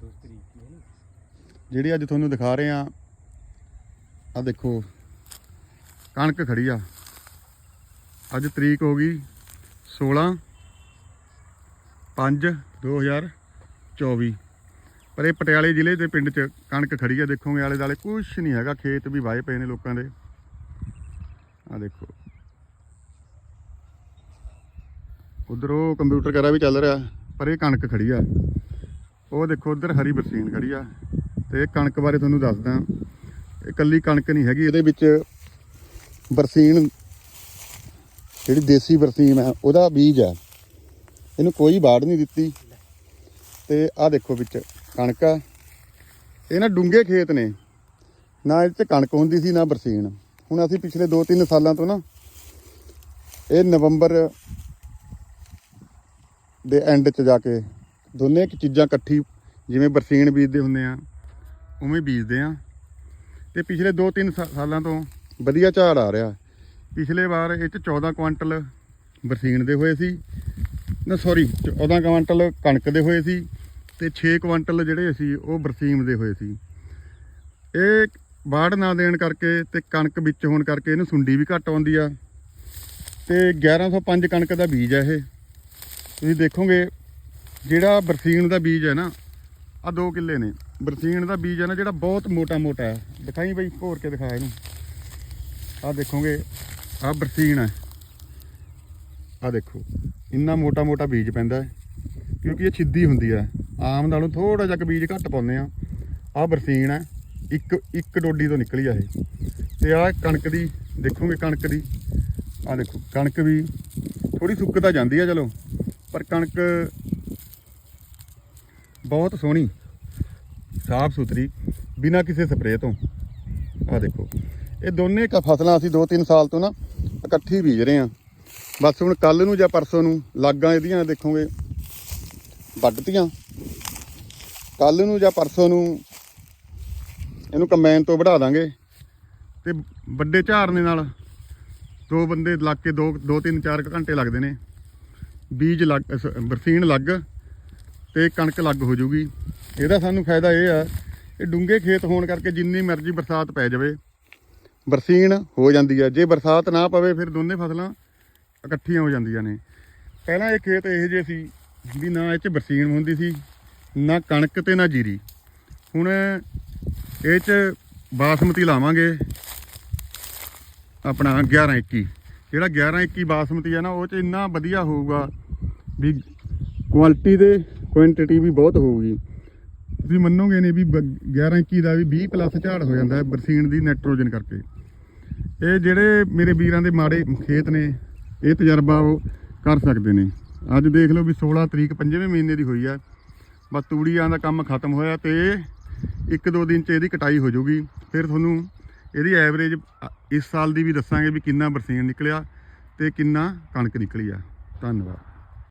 ਦੋ ਤਰੀਕ ਦੀ ਹੈ ਨਾ। ਜਿਹੜੀ ਅੱਜ ਤੁਹਾਨੂੰ ਦਿਖਾ ਰਹੇ ਆ ਆ ਦੇਖੋ, ਕਣਕ ਖੜੀ ਆ। ਅੱਜ ਤਰੀਕ ਹੋ ਗਈ 16 5 2024 ਪਰ ਇਹ ਪਟਿਆਲੇ ਜ਼ਿਲ੍ਹੇ ਦੇ ਪਿੰਡ 'ਚ ਕਣਕ ਖੜੀ ਆ ਦੇਖੋਗੇ ਆਲੇ ਦਾਲੇ ਕੁਝ ਨਹੀਂ ਹੈਗਾ, ਖੇਤ ਵੀ ਵਾਏ ਪਏ ਨੇ ਲੋਕਾਂ ਦੇ। ਆ ਦੇਖੋ। ਉਧਰ ਉਹ ਕੰਪਿਊਟਰ ਕਰਾ ਵੀ ਚੱਲ ਰਿਹਾ, ਪਰ ਇਹ ਕਣਕ ਖੜੀ ਆ। ਉਹ ਦੇਖੋ ਉਧਰ ਹਰੀ ਬਰਸੀਨ ਖੜੀ ਆ ਤੇ ਇਹ ਕਣਕ ਬਾਰੇ ਤੁਹਾਨੂੰ ਦੱਸਦਾ। ਇਕੱਲੀ ਕਣਕ ਨਹੀਂ ਹੈਗੀ, ਇਹਦੇ ਵਿੱਚ ਬਰਸੀਨ, ਜਿਹੜੀ ਦੇਸੀ ਬਰਸੀਨ ਹੈ ਉਹਦਾ ਬੀਜ ਹੈ ਇਹਨੂੰ ਕੋਈ ਬਾੜ ਨਹੀਂ ਦਿੱਤੀ। ਤੇ ਆਹ ਦੇਖੋ ਵਿੱਚ ਕਣਕ ਆ। ਇਹ ਨਾ ਡੂੰਘੇ ਖੇਤ ਨੇ। ਨਾ ਇਹਦੇ 'ਚ ਕਣਕ ਹੁੰਦੀ ਸੀ, ਨਾ ਬਰਸੀਨ। ਹੁਣ ਅਸੀਂ ਪਿਛਲੇ 2-3 ਸਾਲਾਂ ਤੋਂ ਨਾ, ਇਹ ਨਵੰਬਰ ਦੇ ਐਂਡ 'ਚ ਜਾ ਕੇ ਦੋਨੇ ਇੱਕ ਚੀਜ਼ਾਂ ਇਕੱਠੀ, ਜਿਵੇਂ ਬਰਸੀਨ ਬੀਜਦੇ ਹੁੰਦੇ ਆ, ਉਵੇਂ ਬੀਜਦੇ ਆ। ਤੇ ਪਿਛਲੇ 2-3 ਸਾਲਾਂ ਤੋਂ ਵਧੀਆ ਝਾੜ ਆ ਰਿਹਾ। ਪਿਛਲੇ ਵਾਰ ਇਹ 'ਚ 14 ਕੁਆਂਟਲ ਬਰਸੀਨ ਦੇ ਹੋਏ ਸੀ, ਨਾ ਸੌਰੀ 14 ਕੁਆਂਟਲ ਕਣਕ ਦੇ ਹੋਏ ਸੀ, ਤੇ 6 ਕੁਆਂਟਲ ਜਿਹੜੇ ਸੀ ਉਹ ਬਰਸੀਮ ਦੇ ਹੋਏ ਸੀ। ਇਹ ਬਾੜ ਨਾ ਦੇਣ ਕਰਕੇ ਤੇ ਕਣਕ ਵਿੱਚ ਹੋਣ ਕਰਕੇ ਇਹਨੂੰ ਸੁੰਡੀ ਵੀ ਘੱਟ ਆਉਂਦੀ ਆ। ਤੇ 1105 ਕਣਕ ਦਾ ਬੀਜ ਹੈ ਇਹ। ਤੁਸੀਂ ਦੇਖੋਗੇ ਜਿਹੜਾ ਬਰਸੀਨ ਦਾ ਬੀਜ ਹੈ ਨਾ ਆ 2 ਕਿੱਲੇ ਨੇ। ਬਰਸੀਨ ਦਾ ਬੀਜ ਹੈ ਨਾ, ਜਿਹੜਾ ਬਹੁਤ ਮੋਟਾ ਮੋਟਾ ਹੈ। ਦਿਖਾਈ ਬਈ ਭੋਰ ਕੇ ਦਿਖਾ ਇਹਨੂੰ। ਆ ਦੇਖੋਗੇ ਆ ਬਰਸੀਨ ਹੈ। ਆ ਦੇਖੋ, ਇੰਨਾ ਮੋਟਾ ਮੋਟਾ ਬੀਜ ਪੈਂਦਾ ਹੈ, ਕਿਉਂਕਿ ਇਹ ਛਿੱਦੀ ਹੁੰਦੀ ਹੈ। ਆਮ ਨਾਲੋਂ ਥੋੜਾ ਜਿਹਾ ਬੀਜ ਘੱਟ ਪਾਉਂਦੇ ਆ ਆ ਬਰਸੀਨ ਹੈ, ਇੱਕ ਇੱਕ ਡੋਡੀ ਤੋਂ ਨਿਕਲੀ ਆ ਇਹ। ਤੇ ਆ ਕਣਕ ਦੀ, ਦੇਖੋਗੇ ਕਣਕ ਦੀ। ਆ ਦੇਖੋ, ਕਣਕ ਵੀ ਥੋੜੀ ਸੁੱਕ ਤਾਂ ਜਾਂਦੀ ਆ, ਚਲੋ। ਪਰ ਕਣਕ ਬਹੁਤ ਸੋਹਣੀ, ਸਾਫ਼ ਸੁਥਰੀ, ਬਿਨਾਂ ਕਿਸੇ ਸਪਰੇਅ ਤੋਂ। ਆ ਦੇਖੋ, ਇਹ ਦੋਨੇ ਕ ਫਸਲਾਂ ਅਸੀਂ 2-3 ਸਾਲ ਤੋਂ ਨਾ ਇਕੱਠੀ ਬੀਜ ਰਹੇ ਆ ਬਸ ਹੁਣ ਕੱਲ ਨੂੰ ਜਾਂ ਪਰਸੋਂ ਨੂੰ ਲਾਗਾਂ ਇਹਦੀਆਂ ਦੇਖੋਗੇ, ਵੱਢਤੀਆਂ। ਕੱਲ ਨੂੰ ਜਾਂ ਪਰਸੋਂ ਨੂੰ ਇਹਨੂੰ ਕੰਬਾਈਨ ਤੋਂ ਵਢਾ ਦਾਂਗੇ ਤੇ ਵੱਡੇ ਝਾੜਨੇ ਨਾਲ ਦੋ ਬੰਦੇ ਲੱਗ ਕੇ ਦੋ ਦੋ ਤਿੰਨ ਚਾਰ ਕੁ ਘੰਟੇ ਲੱਗਦੇ ਨੇ। ਬੀਜ ਲੱਗ, ਸ- ਬਰਸੀਨ ਲੱਗ ਤੇ ਕਣਕ ਲੱਗ ਹੋ ਜੂਗੀ। ਇਹਦਾ ਸਾਨੂੰ ਫਾਇਦਾ ਇਹ ਆ, ਇਹ ਡੂੰਘੇ ਖੇਤ ਹੋਣ ਕਰਕੇ ਜਿੰਨੀ ਮਰਜ਼ੀ ਬਰਸਾਤ ਪੈ ਜਾਵੇ, ਬਰਸੀਨ ਹੋ ਜਾਂਦੀ ਆ। ਜੇ ਬਰਸਾਤ ਨਾ ਪਵੇ, ਫਿਰ ਦੋਨੇ ਫਸਲਾਂ ਇਕੱਠੀਆਂ ਹੋ ਜਾਂਦੀਆਂ ਨੇ। ਪਹਿਲਾਂ ਇਹ ਖੇਤ ਇਹੋ ਜਿਹੇ ਸੀ ਵੀ ਨਾ ਇਹ 'ਚ ਬਰਸੀਨ ਹੁੰਦੀ ਸੀ, ਨਾ ਕਣਕ ਤੇ ਨਾ ਜੀਰੀ। ਹੁਣ ਇਹ 'ਚ ਬਾਸਮਤੀ ਲਾਵਾਂਗੇ, ਆਪਣਾ 11 21 ਜਿਹੜਾ 11 21 ਬਾਸਮਤੀ ਆ ਨਾ, ਉਹ 'ਚ ਇੰਨਾ ਵਧੀਆ ਹੋਊਗਾ ਵੀ ਕੁਆਲਿਟੀ ਦੇ ਕੁਆਂਟੀਟੀ ਵੀ ਬਹੁਤ ਹੋਊਗੀ। ਤੁਸੀਂ ਮੰਨੋਗੇ ਨਹੀਂ ਵੀ 11 21 ਦਾ ਵੀ 20 ਪਲੱਸ ਝਾੜ ਹੋ ਜਾਂਦਾ ਹੈ ਬਰਸੀਨ ਦੀ ਨਾਈਟ੍ਰੋਜਨ ਕਰਕੇ। ਇਹ ਜਿਹੜੇ ਮੇਰੇ ਵੀਰਾਂ ਦੇ ਮਾੜੇ ਖੇਤ ਨੇ, ਇਹ ਤਜਰਬਾ ਉਹ ਕਰ ਸਕਦੇ ਨੇ। ਅੱਜ ਦੇਖ ਲਓ ਵੀ 16 ਤਰੀਕ ਪੰਜਵੇਂ ਮਹੀਨੇ ਦੀ ਹੋਈ ਹੈ। ਬਸ ਤੂੜੀਆਂ ਦਾ ਕੰਮ ਖਤਮ ਹੋਇਆ ਤੇ ਇੱਕ ਦੋ ਦਿਨ ਚ ਇਹਦੀ ਕਟਾਈ ਹੋ ਜਾਊਗੀ। ਫਿਰ ਤੁਹਾਨੂੰ ਇਹਦੀ ਐਵਰੇਜ ਇਸ ਸਾਲ ਦੀ ਵੀ ਦੱਸਾਂਗੇ ਵੀ ਕਿੰਨਾ ਬਰਸੀਨ ਨਿਕਲਿਆ ਤੇ ਕਿੰਨਾ ਕਣਕ ਨਿਕਲੀ ਆ। ਧੰਨਵਾਦ।